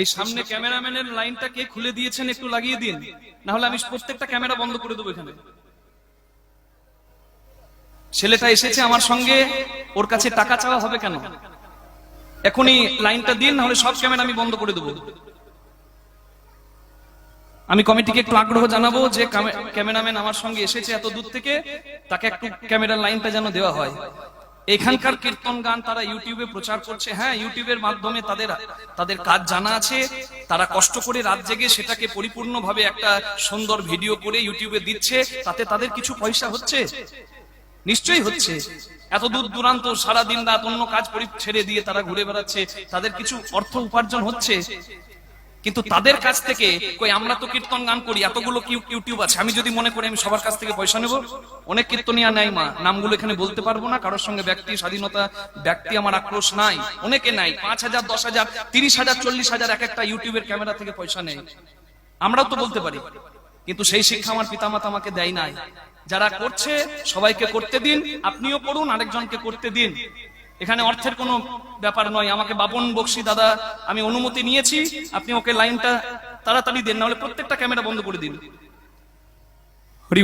এই সামনে ক্যামেরাম্যানের লাইনটা কে খুলে দিয়েছেন একটু লাগিয়ে দিন। না হলে আমি প্রত্যেকটা ক্যামেরা বন্ধ করে দেবো এখানে। ছেলেটা এসেছে আমার সঙ্গে, ওর কাছে টাকা চাওয়া হবে কেন? এখনই লাইনটা দিন না হলে সব ক্যামেরা আমি বন্ধ করে দেবো। আমি কমিটিকে একটু আগ্রহ জানাব যে ক্যামেরাম্যান আমার সঙ্গে এসেছে এত দূর থেকে, তাকে একটু ক্যামেরার লাইনটা যেন দেওয়া হয়। এখানকার কীর্তন গান তারা ইউটিউবে প্রচার করছে। হ্যাঁ ইউটিউবের মাধ্যমে তাদের তাদের কাজ জানা আছে। তারা কষ্ট করে রাত জেগে সেটাকে পরিপূর্ণভাবে একটা সুন্দর ভিডিও করে ইউটিউবে দিচ্ছে। তাতে তাদের কিছু পয়সা হচ্ছে? নিশ্চয়ই হচ্ছে। এত দূর দূরান্ত, সারা দিন রাত অন্য কাজ ছেড়ে দিয়ে তারা ঘুরে বেড়াচ্ছে। তাদের কিছু অর্থ উপার্জন হচ্ছে? কিন্তু তাদের কাছ থেকে কই আমরা তো কীর্তন গান করি এতগুলো ইউটিউব আছে আমি যদি মনে করি আমি সবার কাছ থেকে পয়সা নেব অনেক কীর্তনিয়া নাই মা নামগুলো এখানে বলতে পারব না কারোর সঙ্গে ব্যক্তি স্বাধীনতা ব্যক্তি আমার আক্রোশ নাই অনেকে নাই পাঁচ হাজার দশ হাজার তিরিশ হাজার চল্লিশ হাজার এক একটা ইউটিউবের ক্যামেরা থেকে পয়সা নেই। আমরাও তো বলতে পারি কিন্তু সেই শিক্ষা আমার পিতামাতা আমাকে দেয় নাই। যারা করছে সবাইকে করতে দিন আপনিও করুন আরেকজনকে করতে দিন। এখানে অর্থের কোনো ব্যাপার নয়। আমাকে বাপন বক্সি, দাদা, আমি অনুমতি নিয়েছি। আপনি ওকে লাইনটা তাড়াতাড়ি দেন, নাহলে প্রত্যেকটা ক্যামেরা বন্ধ করে দিন। হরি